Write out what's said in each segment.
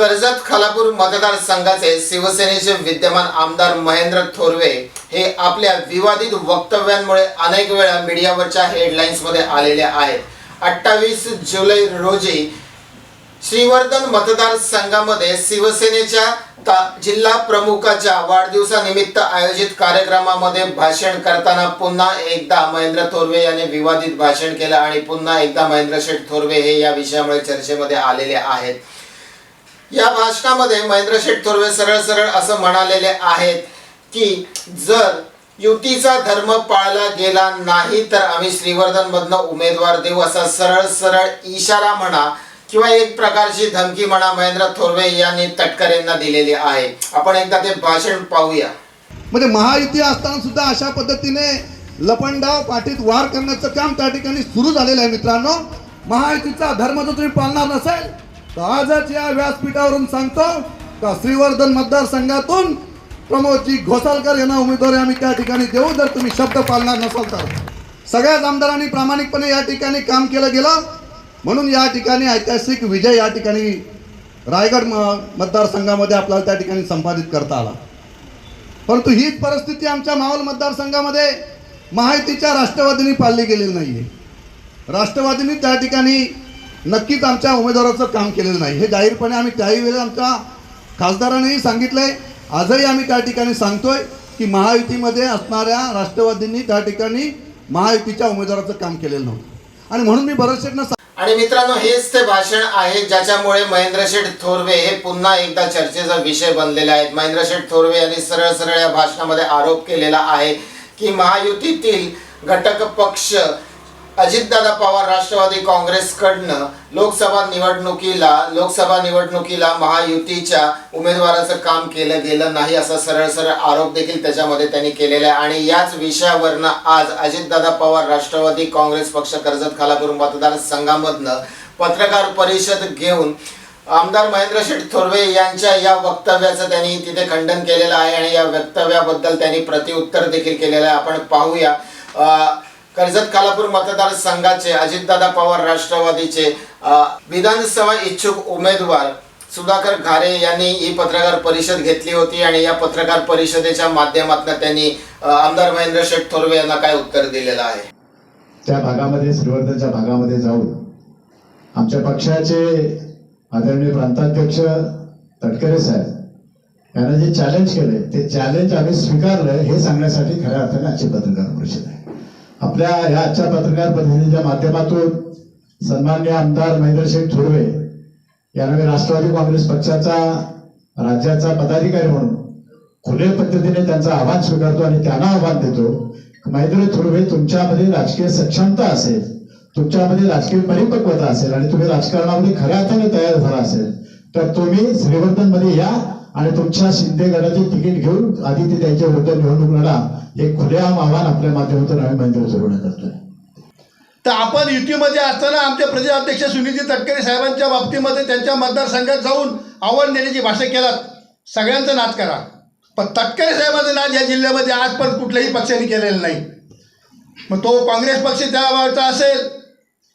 कर्जत खालापूर मतदारसंघाचे शिवसेनेचे विद्यमान आमदार महेंद्र थोरवे हे आपल्या विवादित वक्तव्यांमुळे अनेक वेळा मीडियावरच्या हेडलाईन्समध्ये आलेले आहेत. अठ्ठावीस जुलै रोजी श्रीवर्धन मतदारसंघामध्ये शिवसेनेच्या जिल्हा प्रमुखाच्या वाढदिवसानिमित्त आयोजित कार्यक्रमामध्ये भाषण करताना पुन्हा एकदा महेंद्र थोरवे यांनी विवादित भाषण केलं आणि पुन्हा एकदा महेंद्र शेठ थोरवे हे या विषयामुळे चर्चेमध्ये आलेले आहेत. या भाषणामध्ये महेंद्र शेठ थोरवे सरळ सरळ असं म्हणालेले आहेत की जर युतीचा धर्म पाळला गेला नाही तर आम्ही श्रीवर्धन मधनं उमेदवार देऊ असा सरळ सरळ इशारा म्हणा किंवा एक प्रकारची धमकी म्हणा महेंद्र थोरवे यांनी तटकरेंना दिलेली आहे. आपण एकदा ते भाषण पाहूया. म्हणजे महायुती असताना सुद्धा अशा पद्धतीने लपंडाव पाठीत वार करण्याचं काम त्या ठिकाणी सुरू झालेलं आहे मित्रांनो. महायुतीचा धर्म जर तुम्ही पाळणार नसेल तर आजच या व्यासपीठावरून सांगतो का श्रीवर्धन मतदारसंघातून प्रमोदजी घोसालकर यांना उमेदवारी आम्ही त्या ठिकाणी देऊ. जर तुम्ही शब्द पाळणार नसाल तर. सगळ्याच आमदारांनी प्रामाणिकपणे या ठिकाणी काम केलं गेलं. म्हणून या ठिकाणी ऐतिहासिक विजय या ठिकाणी रायगड म- मतदारसंघामध्ये आपल्याला त्या ठिकाणी संपादित करता आला. परंतु हीच परिस्थिती आमच्या माहोल मतदारसंघामध्ये माहितीच्या राष्ट्रवादीने पाळली गेलेली नाही आहे राष्ट्रवादीने त्या ठिकाणी नक्कीच आमच्या उमेदवाराचं काम केलेलं नाही. हे जाहीरपणे आम्ही त्याही वेळेला आमच्या खासदारांनीही सांगितलंय. आजही आम्ही त्या ठिकाणी सांगतोय की महायुतीमध्ये असणाऱ्या राष्ट्रवादींनी त्या ठिकाणी महायुतीच्या उमेदवाराचं काम केलेलं नव्हतं. आणि म्हणून मी बरेच आणि मित्रांनो हेच ते भाषण आहे ज्याच्यामुळे महेंद्रशेठ थोरवे हे पुन्हा एकदा चर्चेचा विषय बनलेले आहेत. महेंद्रशेठ थोरवे यांनी सरळ सरळ या भाषणामध्ये आरोप केलेला आहे की महायुतीतील घटक पक्ष अजितदादा पवार राष्ट्रवादी काँग्रेसकडनं लोकसभा निवडणुकीला लोकसभा निवडणुकीला महायुतीच्या उमेदवाराचं काम केलं गेलं नाही असा सरळ सरळ आरोप देखील त्याच्यामध्ये त्यांनी केलेला आहे. आणि याच विषयावरनं आज अजितदादा पवार राष्ट्रवादी काँग्रेस पक्ष कर्जत खालापूर मतदारसंघामधनं पत्रकार परिषद घेऊन आमदार महेंद्र शेठ थोरवे यांच्या या वक्तव्याचं त्यांनी तिथे खंडन केलेलं आहे. आणि या वक्तव्याबद्दल त्यांनी प्रतिउत्तर देखील केलेलं आहे. आपण पाहूया. अं, कर्जत कालापूर मतदारसंघाचे अजितदादा पवार राष्ट्रवादीचे विधानसभा इच्छुक उमेदवार सुधाकर घारे यांनी ही पत्रकार परिषद घेतली होती आणि या पत्रकार परिषदेच्या माध्यमातून त्यांनी आमदार महेंद्र शेठ थोरवे यांना काय उत्तर दिलेलं आहे? त्या भागामध्ये श्रीवर्धनच्या भागामध्ये जाऊन आमच्या पक्षाचे आदरणीय प्रांताध्यक्ष तटकरे साहेब यांना जे चॅलेंज केले ते चॅलेंज आम्ही स्वीकारलं हे सांगण्यासाठी खऱ्या अर्थाने आजची पत्रकार परिषद आहे. आपल्या ह्या आजच्या पत्रकार परिषदेच्या माध्यमातून सन्मान्य आमदार महेंद्र शेठ थोरवे यांना मी राष्ट्रवादी काँग्रेस पक्षाचा राज्याचा पदाधिकारी म्हणून खुल्या पद्धतीने त्यांचा आव्हान स्वीकारतो आणि त्यांना आव्हान देतो. महेंद्र थोरवे तुमच्यामध्ये राजकीय सक्षमता असेल तुमच्यामध्ये राजकीय परिपक्वता असेल आणि तुम्ही राजकारणामध्ये खऱ्या अर्थाने तयार झाला असेल तर तुम्ही श्रीवर्धनमध्ये या आणि तुमच्या शिंदे गटाचे तिकीट घेऊन आधी ते त्यांच्या विरुद्ध निवडणूक लढा हे खुलेआम आव्हान आपल्या माध्यमातून आम्ही महेंद्र थोरवे करतोय तर आपण युतीमध्ये असताना आमचे प्रदेशाध्यक्ष सुनीलजी तटकरे साहेबांच्या बाबतीमध्ये त्यांच्या मतदारसंघात जाऊन आव्हान देण्याची भाषा केलात. सगळ्यांचा नाच करा. पण तटकरे साहेबांचा नाच या जिल्ह्यामध्ये आजपर्यंत कुठल्याही पक्षाने केलेला नाही. मग तो काँग्रेस पक्ष त्यावरचा असेल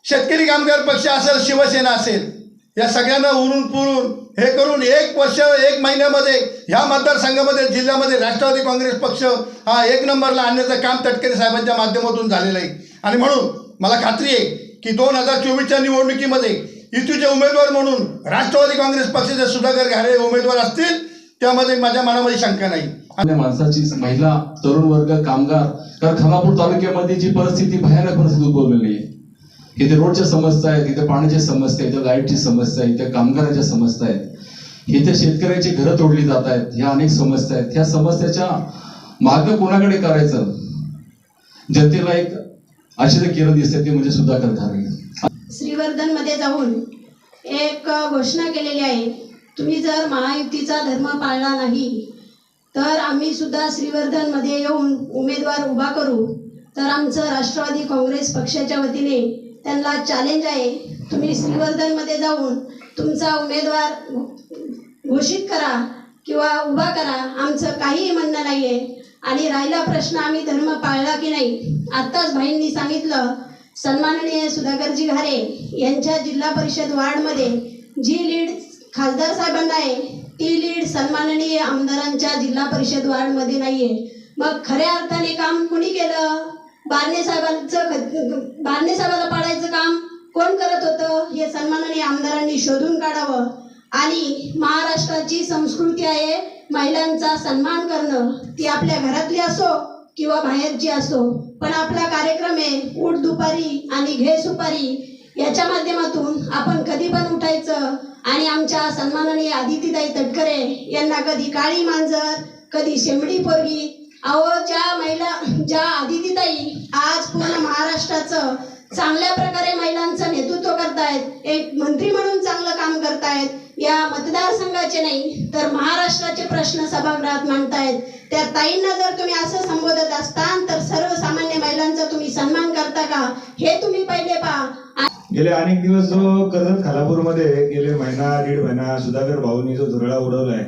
शेतकरी कामगार पक्ष असेल शिवसेना असेल या सगळ्यांना उरून पुरून हे करून एक वर्ष एक महिन्यामध्ये ह्या मतदारसंघामध्ये जिल्ह्यामध्ये राष्ट्रवादी काँग्रेस पक्ष हा एक नंबरला आणण्याचं काम तटकरे साहेबांच्या माध्यमातून झालेलं आहे. आणि म्हणून मला खात्री आहे की दोन हजार चोवीसच्या निवडणुकीमध्ये युतीचे उमेदवार म्हणून राष्ट्रवादी काँग्रेस पक्षाचे सुधाकर घारे उमेदवार असतील त्यामध्ये माझ्या मनामध्ये शंका नाही. माणसाची महिला तरुण वर्ग कामगार तर खानापूर तालुक्यामध्ये जी परिस्थिती भयानक परिस्थिती उद्भवलेली आहे. इथे रोडच्या समस्या आहेत इथे पाण्याची समस्या आहे इथे लाईटची समस्या आहे इथे कामगारांच्या समस्या आहेत. इथे शेतकऱ्याची घरं तोडली जात आहेत ह्या अनेक समस्या आहेत. ह्या समस्याच्या मार्ग कोणाकडे करायचं? जनतेला एक आश्चर्य केलं दिसते ते म्हणजे सुधाकर श्रीवर्धनमध्ये जाऊन एक घोषणा केलेली आहे तुम्ही जर महायुतीचा धर्म पाळला नाही तर आम्ही सुद्धा श्रीवर्धनमध्ये येऊन उमेदवार उभा करू. तर आमचं राष्ट्रवादी काँग्रेस पक्षाच्या वतीने त्यांना चॅलेंज आहे. तुम्ही श्रीवर्धनमध्ये जाऊन तुमचा उमेदवार घोषित करा किंवा उभा करा. आमचं काहीही म्हणणं नाही आहे आणि राहिला प्रश्न आम्ही धर्म पाळला की नाही? आत्ताच भाईंनी सांगितलं सन्माननीय सुधाकरजी घारे यांच्या जिल्हा परिषद वार्डमध्ये जी लीड खासदार साहेबांना आहे ती लीड सन्माननीय आमदारांच्या जिल्हा परिषद वार्डमध्ये नाही आहे मग खऱ्या अर्थाने काम कुणी केलं? बारणे साहेबांचं बारणे साहेबाला पाडायचं काम कोण करत होतं हे सन्माननीय आमदारांनी शोधून काढावं. आणि महाराष्ट्राची संस्कृती आहे महिलांचा सन्मान करणं. ती आपल्या घरातली असो किंवा बाहेरची असो पण आपला कार्यक्रम आहे उठ दुपारी आणि घे सुपारी. याच्या माध्यमातून आपण कधी पण उठायचं. आणि आमच्या सन्माननीय आदितीताई तटकरे यांना कधी काळी मांजर कधी शेंबडी पोरगी अहो ज्या महिला ज्या आदितीताई आज पूर्ण महाराष्ट्राचं चांगल्या प्रकारे महिलांचं नेतृत्व करतायत एक मंत्री म्हणून चांगलं काम करतायत या मतदारसंघाचे नाही तर महाराष्ट्राचे प्रश्न सभागृहात मांडतायत. त्या ताईंना जर तुम्ही असं संबोधत असताल तर सर्वसामान्य महिलांचा तुम्ही सन्मान करता का? हे तुम्ही पहिले पहा. गेले अनेक दिवस जो कर्जत खालापूरमध्ये गेले महिना दीड महिना सुधाकर भाऊंनी जो धुरळा उडवलाय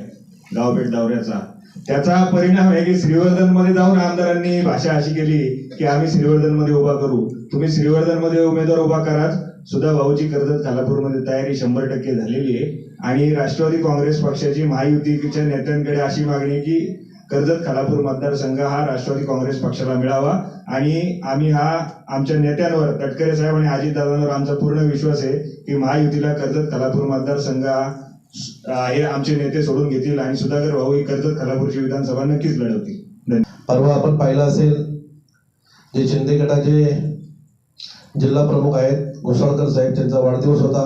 गावपेठ दौऱ्याचा त्याचा परिणाम आहे की श्रीवर्धनमध्ये जाऊन आमदारांनी भाषा अशी केली की आम्ही श्रीवर्धनमध्ये उभा करू. तुम्ही श्रीवर्धनमध्ये उमेदवार उभा कराच सुधा भाऊची कर्जत खालापूरमध्ये तयारी शंभर टक्के झालेली आहे. आणि राष्ट्रवादी काँग्रेस पक्षाची महायुतीच्या नेत्यांकडे अशी मागणी की कर्जत खालापूर मतदारसंघ हा राष्ट्रवादी काँग्रेस पक्षाला मिळावा. आणि आम्ही हा आमच्या नेत्यांवर तटकरे साहेब आणि अजितदादांवर आमचा पूर्ण विश्वास आहे की महायुतीला कर्जत खालापूर मतदारसंघ हा हे आमचे नेते सोडून घेतील आणि सुधाकर भाऊ ही कर्जत खालापूरची विधानसभा नक्कीच लढवतील. परवा आपण पाहिलं असेल जे शिंदे गटाचे जिल्हा प्रमुख आहेत घोसाळकर साहेब त्यांचा वाढदिवस होता.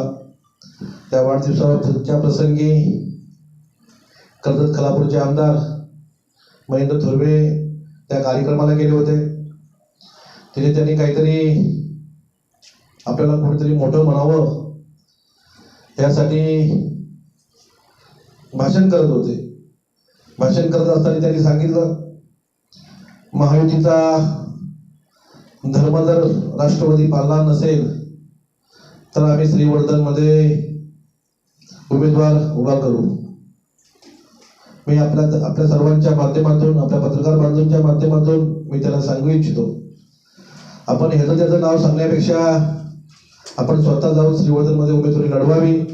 त्या वाढदिवसाच्या प्रसंगी कर्जत खालापूरचे आमदार महेंद्र थोरवे त्या कार्यक्रमाला गेले होते. तिथे त्यांनी काहीतरी आपल्याला कुठेतरी मोठं म्हणावं यासाठी भाषण करत होते. भाषण करत असताना त्यांनी सांगितलं महायुतीचा धर्म जर राष्ट्रवादी पाळला नसेल तर आम्ही श्रीवर्धनमध्ये उमेदवार उभा करू. मी आपल्या आपल्या सर्वांच्या माध्यमातून आपल्या पत्रकार बांधूंच्या माध्यमातून मी त्याला सांगू इच्छितो. आपण ह्याचं त्याचं नाव सांगण्यापेक्षा आपण स्वतः जाऊन श्रीवर्धनमध्ये उमेदवारी लढवावी.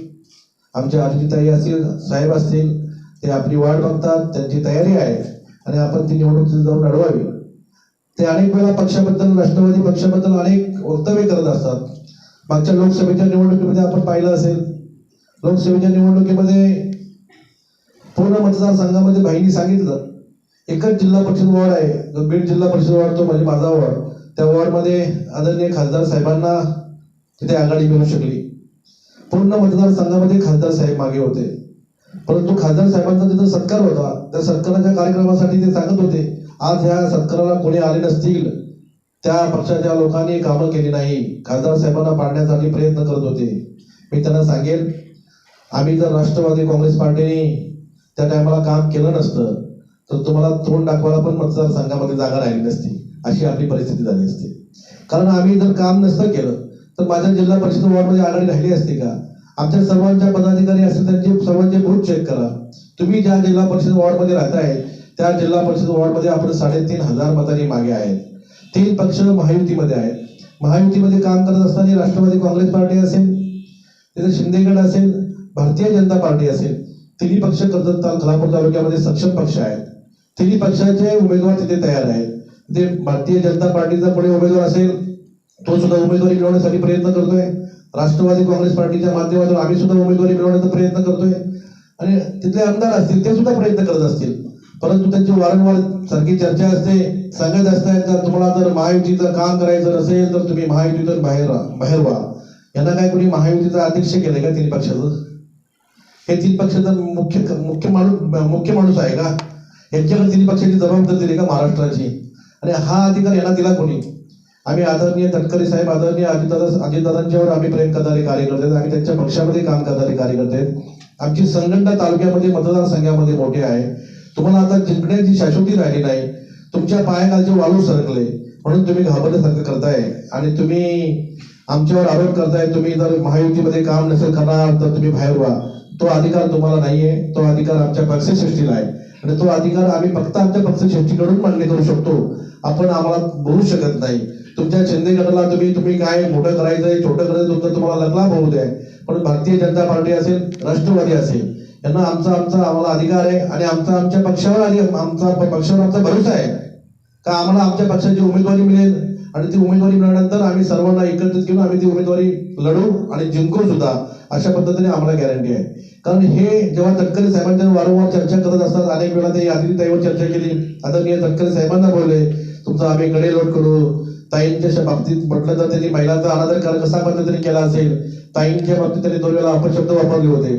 आमच्या आदितीताई असतील साहेब असतील ते आपली वाट बघतात त्यांची तयारी आहे आणि आपण ती निवडणूक जाऊन लढवावी. ते अनेक वेळा पक्षाबद्दल राष्ट्रवादी पक्षाबद्दल अनेक वक्तव्य करत असतात. मागच्या लोकसभेच्या निवडणुकीमध्ये आपण पाहिलं असेल लोकसभेच्या निवडणुकीमध्ये पूर्ण मतदारसंघामध्ये भाईनी सांगितलं एकच जिल्हा परिषद वॉर्ड आहे जो बीड जिल्हा परिषद वॉर्ड तो म्हणजे माझा वॉर्ड. त्या वॉर्डमध्ये आदरणीय खासदार साहेबांना तिथे आघाडी मिळू शकली. पूर्ण मतदारसंघामध्ये खासदार साहेब मागे होते. परंतु खासदार साहेबांचा तिथं सत्कार होता. त्या सत्काराच्या कार्यक्रमासाठी ते सांगत होते आज ह्या सत्काराला कोणी आले नसतील. त्या पक्षाच्या लोकांनी कामं केली नाही. खासदार साहेबांना पाडण्यासाठी प्रयत्न करत होते. मी त्यांना सांगेल आम्ही जर राष्ट्रवादी काँग्रेस पार्टीने त्या टायमाला काम केलं नसतं तर तुम्हाला तोंड दाखवायला पण मतदारसंघामध्ये जागा राहिली नसती. अशी आपली परिस्थिती झाली असते. कारण आम्ही जर काम नसतं केलं तर माझ्या जिल्हा परिषद वॉर्डमध्ये आघाडी राहिली असती का? आमच्या सर्वांच्या पदाधिकारी असतील त्यांचे सर्वांचे बूथ चेक करा. तुम्ही ज्या जिल्हा परिषद वॉर्डमध्ये राहताय त्या जिल्हा परिषद वॉर्डमध्ये आपण साडेतीन हजार मतांनी मागे आहेत. तीन पक्ष महायुतीमध्ये आहेत. महायुतीमध्ये काम करत असताना राष्ट्रवादी काँग्रेस पार्टी असेल तिथे शिंदेगड असेल भारतीय जनता पार्टी असेल तिन्ही पक्ष कर्जत खलापूर तालुक्यामध्ये सक्षम पक्ष आहेत. तिन्ही पक्षाचे उमेदवार तिथे तयार आहेत. ते भारतीय जनता पार्टीचा पुढे उमेदवार असेल तो सुद्धा उमेदवारी मिळवण्यासाठी प्रयत्न करतोय. राष्ट्रवादी काँग्रेस पार्टीच्या माध्यमातून आम्ही सुद्धा उमेदवारी मिळवण्याचा प्रयत्न करतोय. आणि तिथले आमदार असतील ते सुद्धा प्रयत्न करत असतील. परंतु त्यांची वारंवार सारखी चर्चा असते सांगत असतात तर तुम्हाला जर महायुतीचं काम करायचं नसेल तर तुम्ही महायुतीतून बाहेर बाहेर व्हा. यांना काय कोणी महायुतीचा अध्यक्ष केलंय का तिन्ही पक्षाचं? हे तीन पक्षाचा मुख्य मुख्य माणूस मुख्य माणूस आहे का? यांच्याकडे तिन्ही पक्षाची जबाबदारी दिली का महाराष्ट्राची? आणि हा अधिकार यांना दिला कोणी? आम्ही आदरणीय तटकरे साहेब आदरणीय अजितदादा अजितदादांच्यावर आम्ही प्रेम करणारे कार्यकर्ते आहेत. आम्ही त्यांच्या पक्षामध्ये काम करणारे कार्यकर्ते. आमची संघटना तालुक्यामध्ये मतदारसंघामध्ये मोठे आहे. तुम्हाला आता जिंकण्याची शाश्वती राहिली नाही. तुमच्या पायाखालचे वाळू सरकले. म्हणून तुम्ही घाबरल्यासारखं करताय. आणि तुम्ही आमच्यावर आरोप करताय तुम्ही जर महायुतीमध्ये काम नसेल करणार तर तुम्ही बाहेर व्हा. तो अधिकार तुम्हाला नाहीये. तो अधिकार आमच्या पक्षश्रेष्ठीला आहे. आणि तो अधिकार आम्ही फक्त आमच्या पक्षश्रेष्ठीकडून मान्य करू शकतो. आपण आम्हाला बोलू शकत नाही. तुमच्या शिंदे गटाला तुम्ही तुम्ही काय मोठं करायचंय छोटं करायचं तुमचं तुम्हाला लग्ना होऊ द्या. पण भारतीय जनता पार्टी असेल राष्ट्रवादी असेल यांना आमचा आमचा आम्हाला अधिकार आहे आणि आमचा आमच्या पक्षावर आणि आमचा पक्षावर आमचा भरोसा आहे. का आम्हाला आमच्या पक्षाची उमेदवारी मिळेल? आणि ती उमेदवारी मिळाल्यानंतर आम्ही सर्वांना एकत्रित घेऊन आम्ही ती उमेदवारी लढू आणि जिंकू सुद्धा अशा पद्धतीने आम्हाला गॅरंटी आहे. कारण हे जेव्हा तटकरे साहेबांच्या वारंवार चर्चा करत असतात अनेक वेळा ते आधी चर्चा केली. आदरणीय तटकरे साहेबांना बोलले तुमचा आम्ही कडे लोट करू ताईंच्या बाबतीत म्हटलं तर त्यांनी महिलांचा अनादर कर- कसा पद्धतीने केला असेल? ताईंच्या बाबतीत त्यांनी दोन वेळा अपशब्द वापरले होते.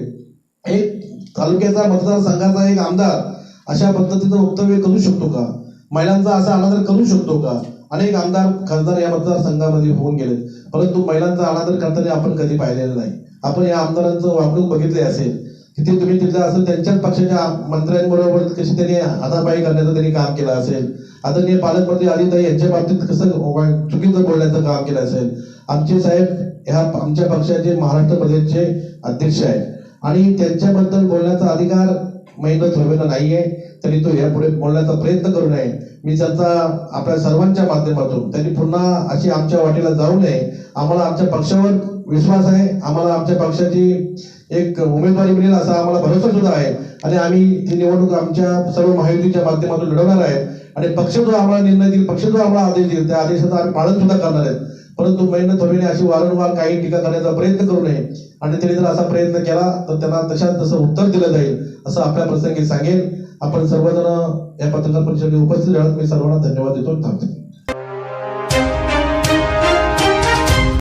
एक तालुक्याचा मतदारसंघाचा एक आमदार अशा पद्धतीचं वक्तव्य करू शकतो का? महिलांचा असा अनादर करू शकतो का? अनेक आमदार खासदार या मतदारसंघामध्ये होऊन गेले परंतु महिलांचा अनादर करताना आपण कधी पाहिलेलं नाही. आपण या आमदारांचं वागणूक बघितले असेल. तिथे तुम्ही तिथं असेल त्यांच्याच पक्षाच्या मंत्र्यांबरोबर कशी त्यांनी हातापायी करण्याचं त्यांनी काम केलं असेल. आदरणीय पालकमंत्री आदिताई यांच्या बाबतीत कसं चुकीचं बोलण्याचं काम केलं असेल. आमचे साहेब ह्या आमच्या पक्षाचे महाराष्ट्र प्रदेशचे अध्यक्ष आहेत. आणि त्यांच्याबद्दल बोलण्याचा अधिकार महेंद्र थोरवेला नाहीये. तरी तो यापुढे बोलण्याचा प्रयत्न करू नये. मी त्यांचा आपल्या सर्वांच्या माध्यमातून त्यांनी पुन्हा अशी आमच्या वाटेला जाऊ नये. आम्हाला आमच्या पक्षावर विश्वास आहे. आम्हाला आमच्या पक्षाची एक उमेदवारी मिळेल असा आम्हाला भरोसा सुद्धा आहे. आणि आम्ही ती निवडणूक आमच्या सर्व महायुतीच्या माध्यमातून लढवणार आहे आणि पक्ष जो आम्हाला निर्णय देईल पक्ष जो आम्हाला आदेश देईल त्या आदेशाचं आम्ही पालन सुद्धा करणार आहेत. परंतु महेंद्र थोरवेने अशी वारंवार काही टीका करण्याचा प्रयत्न करू नये. आणि त्यांनी जर असा प्रयत्न केला तर त्यांना तशा तसं उत्तर दिलं जाईल असं आपल्या प्रसंगी सांगेल आपण सर्वजण या पत्रकार परिषदेला उपस्थित राहत मी सर्वांना धन्यवाद देतो. थांबते थांबतो.